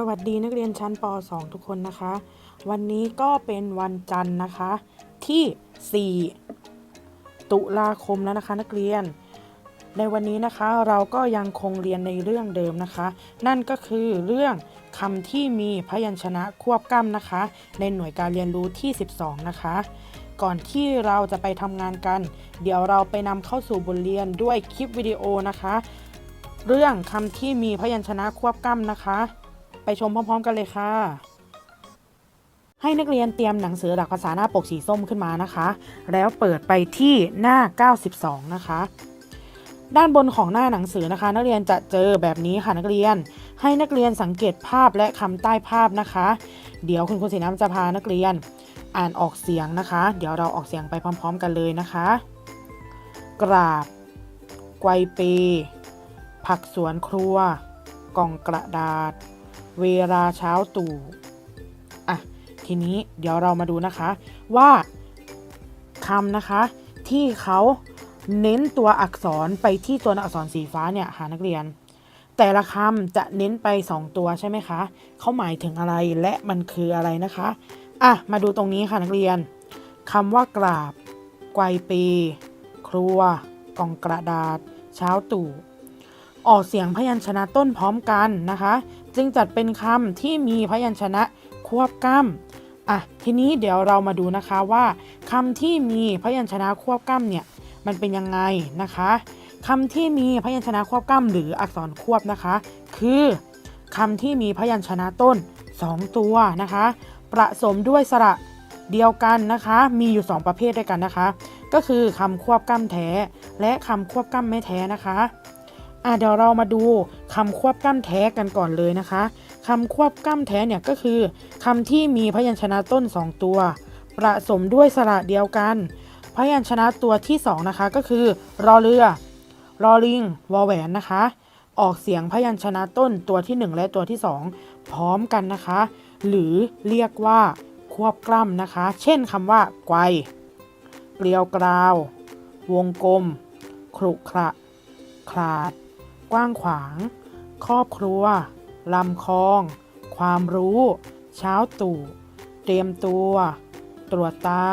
สวัสดีนักเรียนชั้นป .2 ทุกคนนะคะ วันนี้ก็เป็นวันจันทร์นะคะ ที่ 4 ตุลาคมแล้วนะคะ นักเรียน ในวันนี้นะคะเราก็ยังคงเรียนในเรื่องเดิมนะคะ นั่นก็คือเรื่องคำที่มีพยัญชนะควบกล้ำนะคะ ในหน่วยการเรียนรู้ที่ 12 นะคะ ก่อนที่เราจะไปทำงานกัน เดี๋ยวเราไปนำเข้าสู่บทเรียนด้วยคลิปวิดีโอนะคะ เรื่องคำที่มีพยัญชนะควบกล้ำนะคะ ไปชมพร้อม ๆ กันเลยค่ะ ให้นักเรียนเตรียมหนังสือหลักภาษาหน้าปกสีส้มขึ้นมานะคะ แล้วเปิดไปที่หน้า 92 นะคะ ด้านบนของหน้าหนังสือนะคะ นักเรียนจะเจอแบบนี้ค่ะนักเรียน ให้นักเรียนสังเกตภาพและคำใต้ภาพนะคะ เดี๋ยวคุณครูสีน้ำจะพานักเรียนอ่านออกเสียงนะคะ เดี๋ยวเราออกเสียงไปพร้อม ๆ กันเลยนะคะ กราบ ไกวเป ผักสวนครัว กล่องกระดาษ เวลาเช้าตู่อะทีนี้เดี๋ยวเรามาดูนะคะว่าคำนะคะที่เขาเน้นตัวอักษรไปที่ตัวอักษรสีฟ้าเนี่ยหานักเรียน แต่ละคำจะเน้นไป 2 ตัวใช่ไหมคะเขาหมายถึงอะไรและมันคืออะไรนะคะอะมาดูตรงนี้ค่ะนักเรียนคำว่ากราบ ไกวเปครัว กล่องกระดาษ เช้าตู่ ออกเสียงพยัญชนะต้นพร้อมกันนะคะ จึงจัดเป็นคำที่มีพยัญชนะควบกล้ำอะทีนี้เดี๋ยวเรามาดูนะคะว่าคำที่มีพยัญชนะควบกล้ำเนี่ยมันเป็นยังไงนะคะคำที่มีพยัญชนะควบกล้ำหรืออักษรควบนะคะ คือคำที่มีพยัญชนะต้น 2 ตัวนะคะ ประสมด้วยสระเดียวกันนะคะ มีอยู่ 2 ประเภทด้วยกันนะคะ ก็คือคำควบกล้ำแท้ และคำควบกล้ำไม่แท้นะคะ อะเดี๋ยวเรามาดูคำควบกล้ำแท้กันก่อนเลยนะคะคำควบกล้ำแท้เนี่ยก็คือคำที่มีพยัญชนะต้น 2 ตัว ประสมด้วยสระเดียวกัน พยัญชนะตัวที่ 2 นะคะ ก็คือ รอเรือรอลิงวอแหวนนะคะ ออกเสียงพยัญชนะต้นตัวที่ 1 และตัวที่ 2 พร้อมกันนะคะ หรือเรียกว่าควบกล้ำนะคะ เช่นคำว่าไกวเกลียวกราว วงกลม ครุขระ คลาด กว้างขวาง ครอบครัว ลำคลอง ความรู้ เช้าตู่ เตรียมตัว ตรวจตา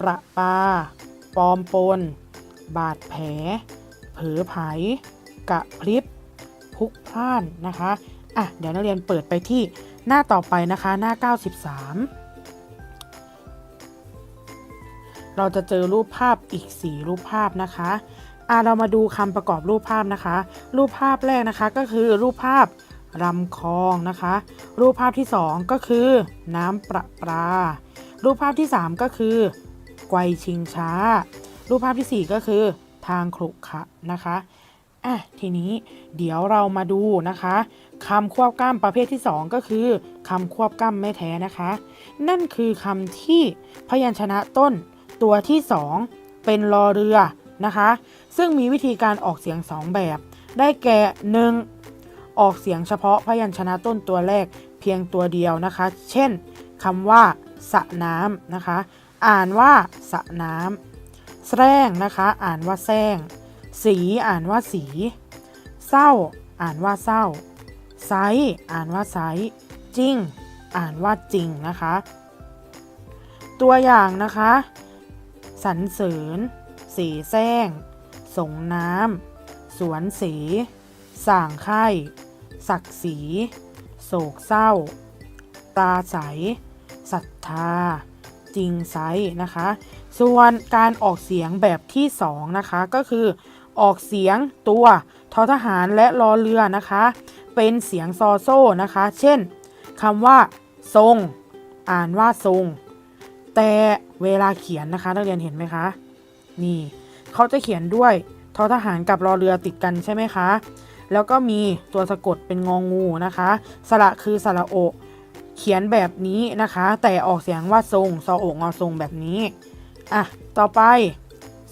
ประปาปลอมปน บาดแผล เผลอไผ กะพริบ พุกพล่านนะคะ อะ เดี๋ยวนักเรียนเปิดไปที่หน้าต่อไปนะคะ หน้า 93เราจะเจอรูปภาพอีก 4 รูปภาพนะคะ อะเรามาดูคำประกอบรูปภาพนะคะ รูปภาพแรกนะคะก็คือรูปภาพลำคลองนะคะ รูปภาพที่ 2 ก็คือ น้ำประปา รูปภาพที่ 3 ก็คือไกวชิงช้า รูปภาพทีสี่ 4 ก็คือทางขรุขระนะคะอะทีนี้เดี๋ยวเรามาดูนะคะคำควบกล้ำประเภทที่ 2 ก็คือคำควบกล้ำไม่แท้นะคะ นั่นคือคำที่พยัญชนะต้นตัวที่ 2 เป็นรอเรือนะคะ ซึ่งมีวิธีการออกเสียง2แบบ ได้แก่ 1. ออกเสียงเฉพาะพยัญชนะต้นตัวแรกเพียงตัวเดียวนะคะ เช่นคำว่าสะน้ำนะคะ อ่านว่าสะน้ำแสร้งนะคะ อ่านว่าแซงสีอ่านว่าสี เศร้า อ่านว่าเศร้าไซอ่านว่าไซจริง อ่านว่าจริงนะคะ ตัวอย่างนะคะ สรรเสริญสีแซง สงน้ำ สวนสีส่างไข่ศักดิ์ศรีโศกเศร้า ตาใสศรัทธา จริงไซนะคะ ส่วนการออกเสียงแบบที่สองนะคะ ก็คือออกเสียงตัวทอทหารและรอเรือนะคะ เป็นเสียงซอโซ่นะคะ เช่นคำว่า ทรง อ่านว่าทรง แต่เวลาเขียนนะคะ นักเรียนเห็นไหมคะ นี่ เขาจะเขียนด้วยทอทหารกับรอเรือติดกันใช่ไหมคะ แล้วก็มีตัวสะกดเป็นงองงูนะคะ สระคือสระโอ เขียนแบบนี้นะคะ แต่ออกเสียงว่าทรงซอโองอทรงแบบนี้ อะ ต่อไป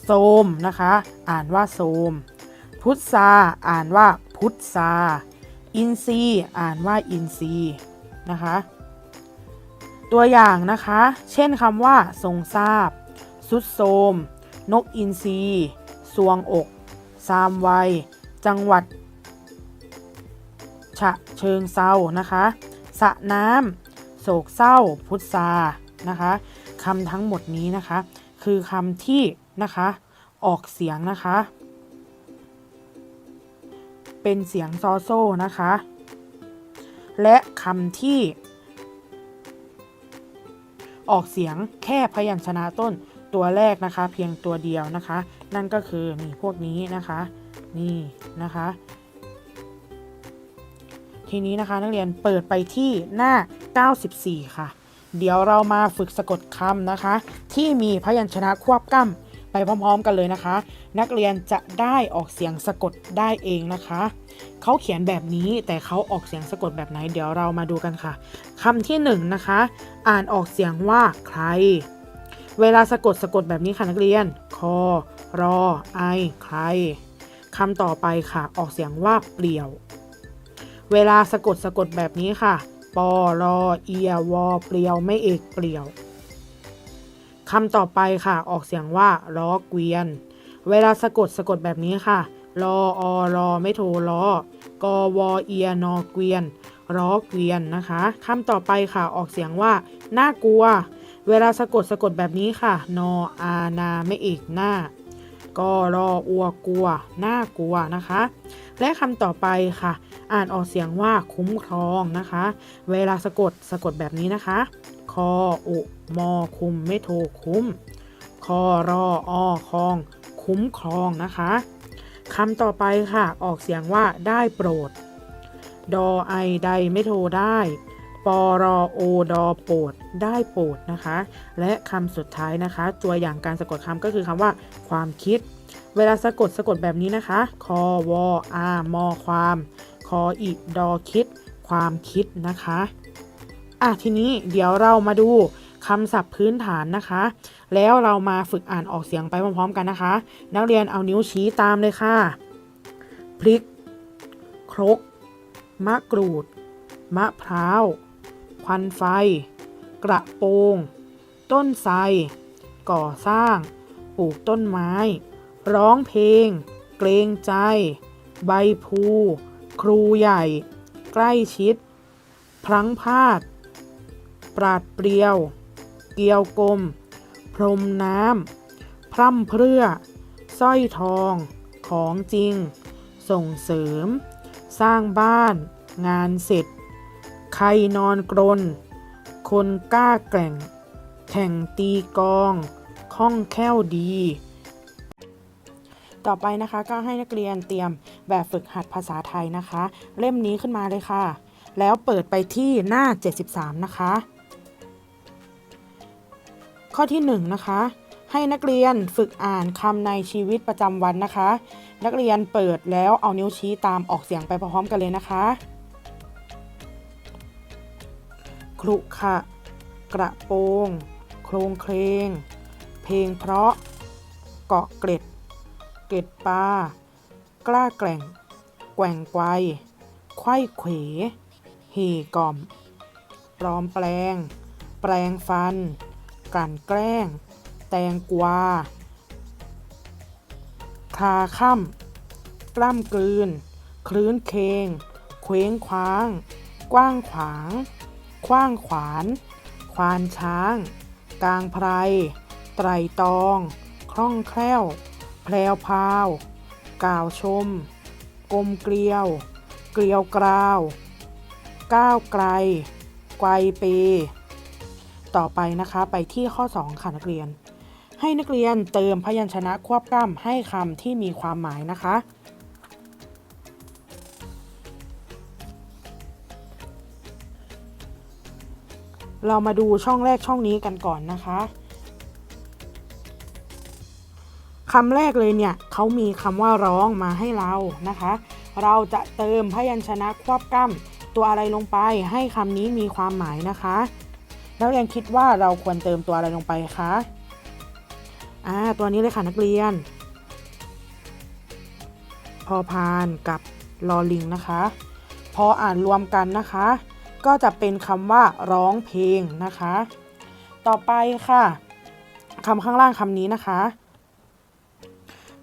โสมนะคะ อ่านว่าโสม พุทธาอ่านว่าพุทธาอินทรีอ่านว่าอินทรีนะคะ ตัวอย่างนะคะ เช่นคำว่าทรงทราบ สุดโสม นกอินทรีสวงอกซามไวจังหวัด ฉะเชิงเซานะคะสะน้ำโศกเศร้า พุทธานะคะคำทั้งหมดนี้นะคะ คือคำที่นะคะออกเสียงนะคะ เป็นเสียงซอโซ่นะคะ และคำที่ ออกเสียงแค่พยัญชนะต้น ตัวแรกนะคะ เพียงตัวเดียวนะคะ นั่นก็คือนี่พวกนี้นะคะ นี่นะคะ ทีนี้นะคะนักเรียนเปิดไปที่หน้า 94 ค่ะ เดี๋ยวเรามาฝึกสะกดคำนะคะ ที่มีพยัญชนะควบกล้ำไปพร้อมๆกันเลยนะคะ นักเรียนจะได้ออกเสียงสะกดได้เองนะคะเขาเขียนแบบนี้แต่เขาออกเสียงสะกดแบบไหน เดี๋ยวเรามาดูกันค่ะคำที่หนึ่งนะคะ อ่านออกเสียงว่าใคร เวลาสะกดสะกดแบบนี้ค่ะนักเรียน คอ รอ ไอ ใครคำต่อไปค่ะ ออกเสียงว่าเปลี่ยว เวลาสะกดสะกดแบบนี้ค่ะ ปอ รอ เอีย วอ เปลี่ยว ไม่เอกเปลี่ยวคำต่อไปค่ะ ออกเสียงว่าล้อเกวียน เวลาสะกดสะกดแบบนี้ค่ะ รออรอ ไม่โทรล้อกอวอเอียนอเกวียนล้อเกวียนนะคะคำต่อไปค่ะ ออกเสียงว่าน่ากลัว เวลาสะกดสะกดแบบนี้ค่ะ นออานาไม่เอกหน้ากอรออัวกลัว หน่ากลัวนะคะ และคำต่อไปค่ะ อ่านออกเสียงว่าคุ้มครองนะคะ เวลาสะกดสะกดแบบนี้นะคะ คออุมอคุมไม่โทคุ้ม คอรออคอง คุ้มครองนะคะคำต่อไปค่ะ ออกเสียงว่าได้โปรด ดอไอใดไม่โทได้ ปรโอดอโปรดได้โปรดนะคะ และคำสุดท้ายนะคะ ตัวอย่างการสะกดคำก็คือคำว่า ความคิด เวลาสะกดสะกดแบบนี้นะคะ คอวออามอความ คออีดอคิด ความคิดนะคะอะทีนี้เดี๋ยวเรามาดูคำศัพท์พื้นฐานนะคะ แล้วเรามาฝึกอ่านออกเสียงไปพร้อมๆกันนะคะ นักเรียนเอานิ้วชี้ตามเลยค่ะ พริก ครก มะกรูด มะพร้าว ควันไฟ กระโปรงต้นไทรก่อสร้าง ปลูกต้นไม้ ร้องเพลง เกรงใจ ใบพูครูใหญ่ ใกล้ชิด พลังพาด ปราดเปรียว เกียวกลม พรมน้ำ พร่ำเพรื่อ สร้อยทอง ของจริง ส่งเสริม สร้างบ้าน งานเสร็จ ครนอนกรน คนกล้าแกร่ง แข่งตีกองคล่องแคล่วดี ต่อไปนะคะก็ให้นักเรียนเตรียมแบบฝึกหัดภาษาไทยนะคะ เล่มนี้ขึ้นมาเลยค่ะ แล้วเปิดไปที่หน้า 73 นะคะ ข้อที่ 1 นะคะ ให้นักเรียนฝึกอ่านคำในชีวิตประจำวันนะคะ นักเรียนเปิดแล้วเอานิ้วชี้ตามออกเสียงไปพร้อมๆกันเลยนะคะ ครุขะ กระโปง โครงเคลง เพลงเพราะ เกาะเกร็ด เกร็ดปลากล้าแกร่ง แกว่งไกวไข้เขวเห่กล่อม ปลอมแปลง แปลงฟันกลั่นแกล้ง แตงกวาคาค่ำกล้ำกลืน คลื้นเคง เคว้งคว้าง กว้างขวาง คว้างขวาน ควานช้างกลางไพร ไตรตอง คล่องแคล่ว แพรวพาว กล่าวชม กลมเกลียว เกลียวกราว ก้าวไกล ไกวเป ต่อไปนะคะไปที่ข้อ 2 ค่ะนักเรียน ให้นักเรียนเติมพยัญชนะควบกล้ำให้คำที่มีความหมายนะคะ เรามาดูช่องแรกช่องนี้กันก่อนนะคะคำแรกเลยเนี่ยเขามีคำว่าร้องมาให้เรานะคะ เราจะเติมพยัญชนะควบกล้ำตัวอะไรลงไปให้คำนี้มีความหมายนะคะนักเรียนคิดว่าเราควรเติมตัวอะไรลงไปคะอ่าตัวนี้เลยค่ะนักเรียน พอพานกับลอลิงนะคะ พออ่านรวมกันนะคะ ก็จะเป็นคำว่าร้องเพลงนะคะ ต่อไปค่ะคำข้างล่างคำนี้นะคะ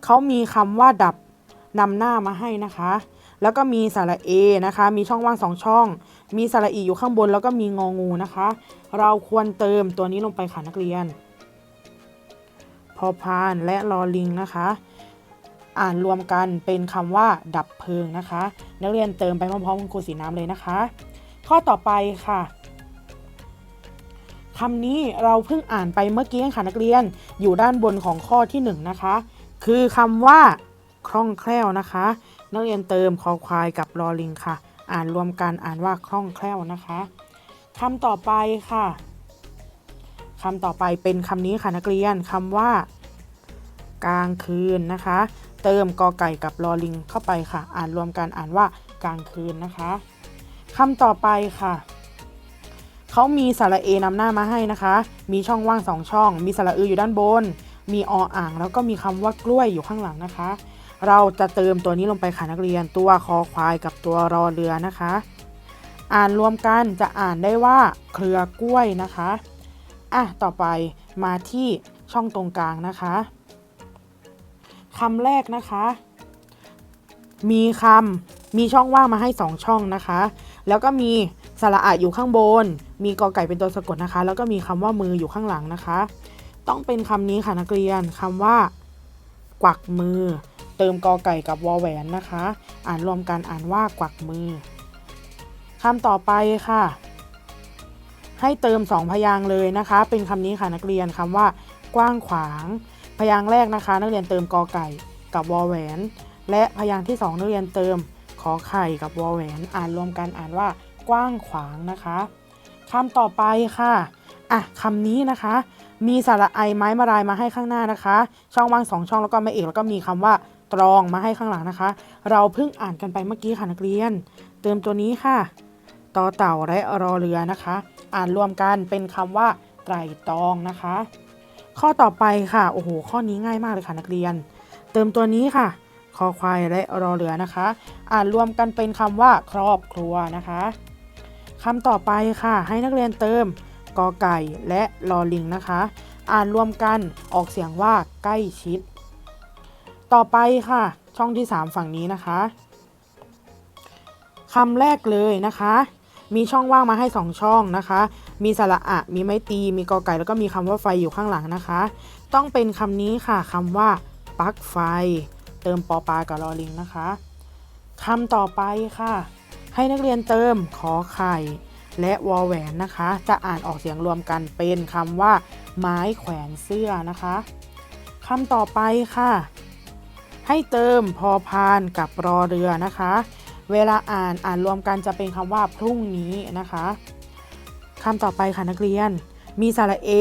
เขามีคำว่าดับนำหน้ามาให้นะคะ แล้วก็มีสระเอนะคะ มีช่องว่างสองช่อง มีสระอีอยู่ข้างบนแล้วก็มีงองูนะคะ เราควรเติมตัวนี้ลงไปค่ะนักเรียน พอพานและลอลิงนะคะ อ่านรวมกันเป็นคำว่าดับเพลิงนะคะ นักเรียนเติมไปพร้อมๆคุณครูสีน้ำเลยนะคะ ข้อต่อไปค่ะคำนี้เราเพิ่งอ่านไปเมื่อกี้ค่ะนักเรียนอยู่ด้านบนของข้อที่1นงนะคะ คือคำว่าคล่องแคล่วนะคะ นักเรียนเติมคอควายกับลอลิงค่ะ อ่านรวมกันอ่านว่าคล่องแคล่วนะคะคำต่อไปค่ะคำต่อไปเป็นคำนี้ค่ะนักเรียนคำว่า กลางคืนนะคะ เติมกอไก่กับลอลิงเข้าไปค่ะ อ่านรวมกันอ่านว่ากลางคืนนะคะ คำต่อไปค่ะ เขามีสระเอนำหน้ามาให้นะคะ มีช่องว่างสองช่อง มีสระอืออยู่ด้านบน มีออ่าง แล้วก็มีคำว่ากล้วยอยู่ข้างหลังนะคะ เราจะเติมตัวนี้ลงไปค่ะนักเรียน ตัวคอควายกับตัวรอเรือนะคะ อ่านรวมกันจะอ่านได้ว่าเครือกล้วยนะคะ อะ ต่อไปมาที่ช่องตรงกลางนะคะคำแรกนะคะ มีคำมีช่องว่างมาให้สองช่องนะคะ แล้วก็มีสระอะอยู่ข้างบน มีกอไก่เป็นตัวสะกดนะคะ แล้วก็มีคำว่ามืออยู่ข้างหลังนะคะ ต้องเป็นคำนี้ค่ะนักเรียนคำว่า กวักมือ เติมกอไก่กับวอแหวนนะคะ อ่านรวมกันอ่านว่ากวักมือคำต่อไปค่ะ ให้เติมสองพยางค์เลยนะคะ เป็นคำนี้ค่ะนักเรียนคำว่า กว้างขวาง พยางค์แรกนะคะ นักเรียนเติมกอไก่กับวอแหวน และพยางค์ที่สองนักเรียนเติม อไข่กับวอแหวนอ่านรวมกันอ่านว่ากว้างขวางนะคะคำต่อไปค่ะอะคำนี้นะคะ มีสระไอไม้มารายมาให้ข้างหน้านะคะ ช่องว่างสองช่องแล้วก็ไม่เอกแล้วก็มีคำว่าตรองมาให้ข้างหลังนะคะ เราเพิ่งอ่านกันไปเมื่อกี้ค่ะนักเรียน เติมตัวนี้ค่ะต่อเต่าและรอเรือนะคะ อ่านรวมกันเป็นคำว่าไตรตรองนะคะ ข้อต่อไปค่ะโอ้โหข้อนี้ง่ายมากเลยค่ะนักเรียน เติมตัวนี้ค่ะ คอควายและรอเรือนะคะ อ่านรวมกันเป็นคำว่าครอบครัวนะคะคำต่อไปค่ะ ให้นักเรียนเติมกอไก่และลอลิงนะคะ อ่านรวมกันออกเสียงว่าใกล้ชิด ต่อไปค่ะ ช่องที่ 3 ฝั่งนี้นะคะคำแรกเลยนะคะ มีช่องว่างมาให้ 2 ช่องนะคะ มีสระอะมีไม้ตี มีกอไก่แล้วก็มีคำว่าไฟอยู่ข้างหลังนะคะ ต้องเป็นคำนี้ค่ะคำว่าปลั๊กไฟ ติมปอปลากับลอลิงนะคะคำต่อไปค่ะ ให้นักเรียนเติมขอไข่ และวอแหวนนะคะ จะอ่านออกเสียงรวมกันเป็นคำว่า ไม้แขวนเสื้อนะคะคำต่อไปค่ะ ให้เติมพอพานกับรอเรือนะคะ เวลาอ่านอ่านรวมกันจะเป็นคำว่าพรุ่งนี้นะคะคำต่อไปค่ะนักเรียน มีสระเอ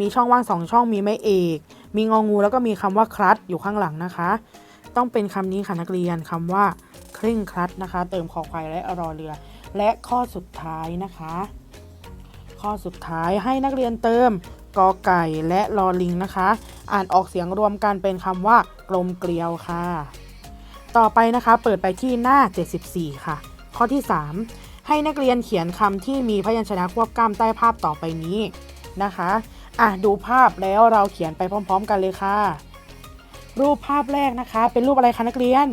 มีช่องว่างสองช่องมีไม่เอก มีงองูแล้วก็มีคำว่าครัดอยู่ข้างหลังนะคะ ต้องเป็นคำนี้ค่ะนักเรียนคำว่าเคร่งครัดนะคะ เติมคอควายและรอเรือ และข้อสุดท้ายนะคะ ข้อสุดท้ายให้นักเรียนเติมกอไก่และลอลิงนะคะ อ่านออกเสียงรวมกันเป็นคำว่ากลมเกลียวค่ะ ต่อไปนะคะเปิดไปที่หน้า 74 ค่ะ ข้อที่ 3 ให้นักเรียนเขียนคำที่มีพยัญชนะควบกล้ำใต้ภาพต่อไปนี้นะคะ อะดูภาพแล้วเราเขียนไปพร้อม ๆ กันเลยค่ะ รูปภาพแรกนะคะ เป็นรูปอะไรคะนักเรียน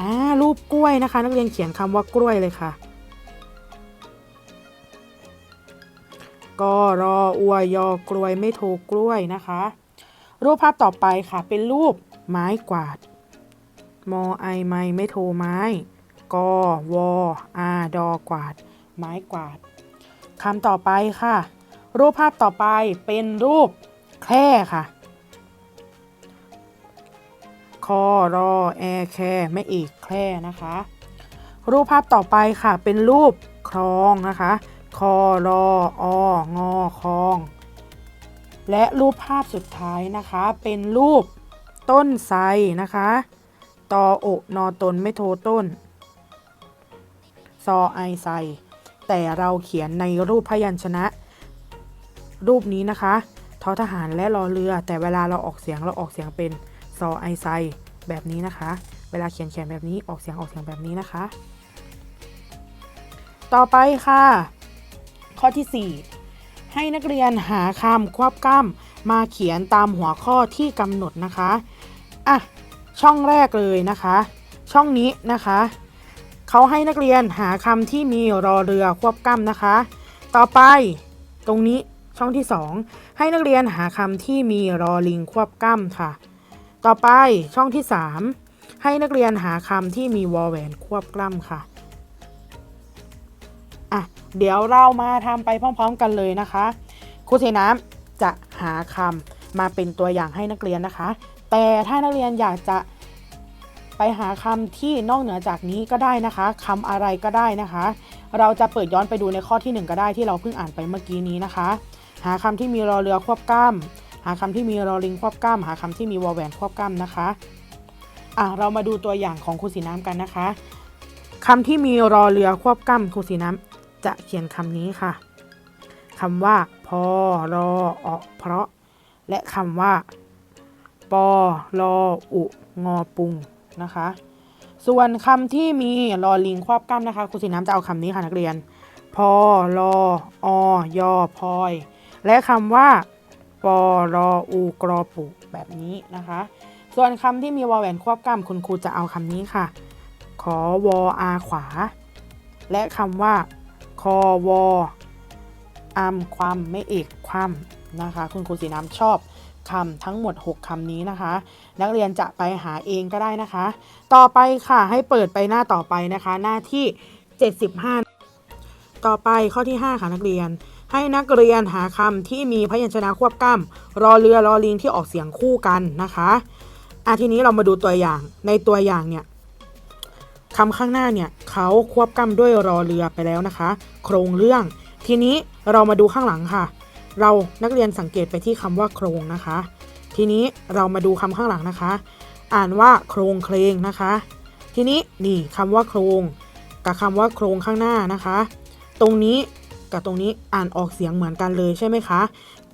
อ่ารูปกล้วยนะคะ นักเรียนเขียนคำว่ากล้วยเลยค่ะก็รออวยอกลวยไม่โทกล้วยนะคะ รูปภาพต่อไปค่ะ เป็นรูปไม้กวาดมอไอไม้ไม่โทไม้กอวออาดอกวาด ไม้กวาดคำต่อไปค่ะ รูปภาพต่อไปเป็นรูปแคร่ค่ะ คอรอแอแคไม่อีกแคร่นะคะ รูปภาพต่อไปค่ะเป็นรูปคลองนะคะ คอรอองอคอง และรูปภาพสุดท้ายนะคะ เป็นรูปต้นไทรนะคะตอโอนอตนไม่โทต้น ซอไอไซแต่เราเขียนในรูปพยัญชนะ รูปนี้นะคะทอทหารและรอเรือ แต่เวลาเราออกเสียงเราออกเสียงเป็น ซอไอไซแบบนี้นะคะ เวลาเขียนเขียนแบบนี้ออกเสียงออกเสียงแบบนี้นะคะ ต่อไปค่ะ ข้อที่ 4 ให้นักเรียนหาคำควบกล้ำมาเขียนตามหัวข้อที่กำหนดนะคะอะช่องแรกเลยนะคะ ช่องนี้นะคะเขาให้นักเรียนหาคำที่มีรอเรือควบกล้ำนะคะ ต่อไปตรงนี้ช่องที่ 2 ให้นักเรียนหาคำที่มีรอลิงควบกล้ำค่ะ ต่อไปช่องที่ 3 ให้นักเรียนหาคำที่มีวอแหวนควบกล้ำค่ะอะ เดี๋ยวเรามาทำไปพร้อม ๆ กันเลยนะคะครูเทน้ำจะหาคำมาเป็นตัวอย่างให้นักเรียนนะคะ แต่ถ้านักเรียนอยากจะไปหาคำที่นอกเหนือจากนี้ก็ได้นะคะคำอะไรก็ได้นะคะ เราจะเปิดย้อนไปดูในข้อทีหนึ่1 ก็ได้ที่เราเพิ่งอ่านไปเมื่อกี้นี้นะคะ หาคำที่มีรอเรือควบกล้ำ หาคำที่มีรอลิงควบกล้ำหาคำที่มีวอแหวนควบกล้ำนะคะอะเรามาดูตัวอย่างของครูสีน้ำกันนะคะคำที่มีรอเรือควบกล้ำครูสีน้ำจะเขียนคำนี้ค่ะคำว่า พอรออเพราะ และคำว่า ปอรออุงอปุงนะคะ ส่วนคำที่มีรอลิงควบกล้ำนะคะครูสีน้ำจะเอาคำนี้ค่ะนักเรียน พอรออยอพอย และคำว่า ปอรออูกรอปุแบบนี้นะคะ ส่วนคำที่มีวอแหวนควบกล้ำคุณครูจะเอาคำนี้ค่ะ ขอวออาขวา และคำว่าคอวออามความไม่เอกความนะคะ คุณครูสีน้ำชอบคำทั้งหมด 6คำนี้นะคะ นักเรียนจะไปหาเองก็ได้นะคะ ต่อไปค่ะให้เปิดไปหน้าต่อไปนะคะ หน้าที่ 75 ต่อไปข้อที่ 5 ค่ะนักเรียน ให้นักเรียนหาคำที่มีพยัญชนะควบกล้ำรอเรือรอลิงที่ออกเสียงคู่กันนะคะอะทีนี้เรามาดูตัวอย่างในตัวอย่างเนี่ยคำข้างหน้าเนี่ยเขาควบกล้ำด้วยรอเรือไปแล้วนะคะ โครงเรื่อง ทีนี้เรามาดูข้างหลังค่ะ เรานักเรียนสังเกตไปที่คำว่าโครงนะคะ ทีนี้เรามาดูคำข้างหลังนะคะ อ่านว่าโครงเคลงนะคะ ทีนี้นี่คำว่าโครง กับคำว่าโครงข้างหน้านะคะ ตรงนี้ กับตรงนี้อ่านออกเสียงเหมือนกันเลยใช่ไหมคะ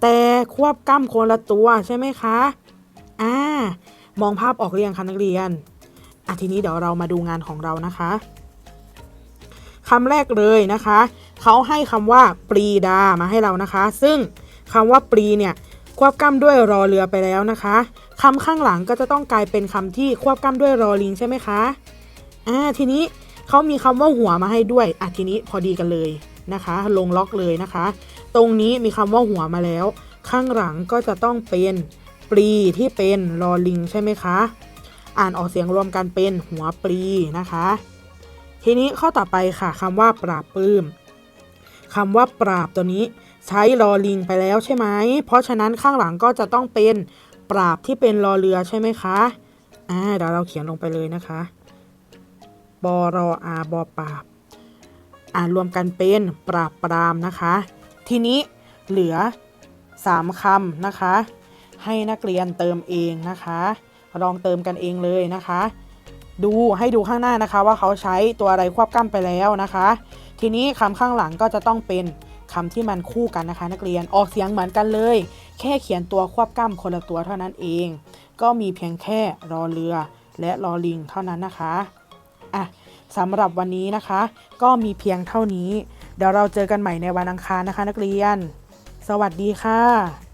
แต่ควบกล้ำคนละตัวใช่ไหมคะ อ่า มองภาพออกเรียงคะนักเรียน อะทีนี้เดี๋ยวเรามาดูงานของเรานะคะคำแรกเลยนะคะ เขาให้คำว่าปรีดามาให้เรานะคะ ซึ่งคำว่าปรีเนี่ยควบกล้ำด้วยรอเรือไปแล้วนะคะคำข้างหลังก็จะต้องกลายเป็นคำที่ควบกล้ำด้วยรอลิงใช่ไหมคะ อ่าทีนี้เขามีคำว่าหัวมาให้ด้วย อะทีนี้พอดีกันเลย นะคะ ลงล็อกเลยนะคะ ตรงนี้มีคำว่าหัวมาแล้ว ข้างหลังก็จะต้องเป็นปรีที่เป็นรอลิงใช่ไหมคะ อ่านออกเสียงรวมกันเป็นหัวปรีนะคะ ทีนี้ข้อต่อไปค่ะคำว่าปราบปลื้มคำว่าปราบตัวนี้ใช้รอลิงไปแล้วใช่ไหม เพราะฉะนั้นข้างหลังก็จะต้องเป็นปราบที่เป็นรอเรือใช่ไหมคะอ่าเดี๋ยวเราเขียนลงไปเลยนะคะบอรออาบอปราบ รวมกันเป็นปราบปรามนะคะ ทีนี้เหลือ 3คำนะคะ ให้นักเรียนเติมเองนะคะ ลองเติมกันเองเลยนะคะ ดูให้ดูข้างหน้านะคะว่าเขาใช้ตัวอะไรควบกล้ำไปแล้วนะคะ ทีนี้คำข้างหลังก็จะต้องเป็นคำที่มันคู่กันนะคะ นักเรียนออกเสียงเหมือนกันเลย แค่เขียนตัวควบกล้ำคนละตัวเท่านั้นเอง ก็มีเพียงแค่รอเรือและรอลิงเท่านั้นนะคะอะ สำหรับวันนี้นะคะ ก็มีเพียงเท่านี้ เดี๋ยวเราเจอกันใหม่ในวันอังคารนะคะ นักเรียน สวัสดีค่ะ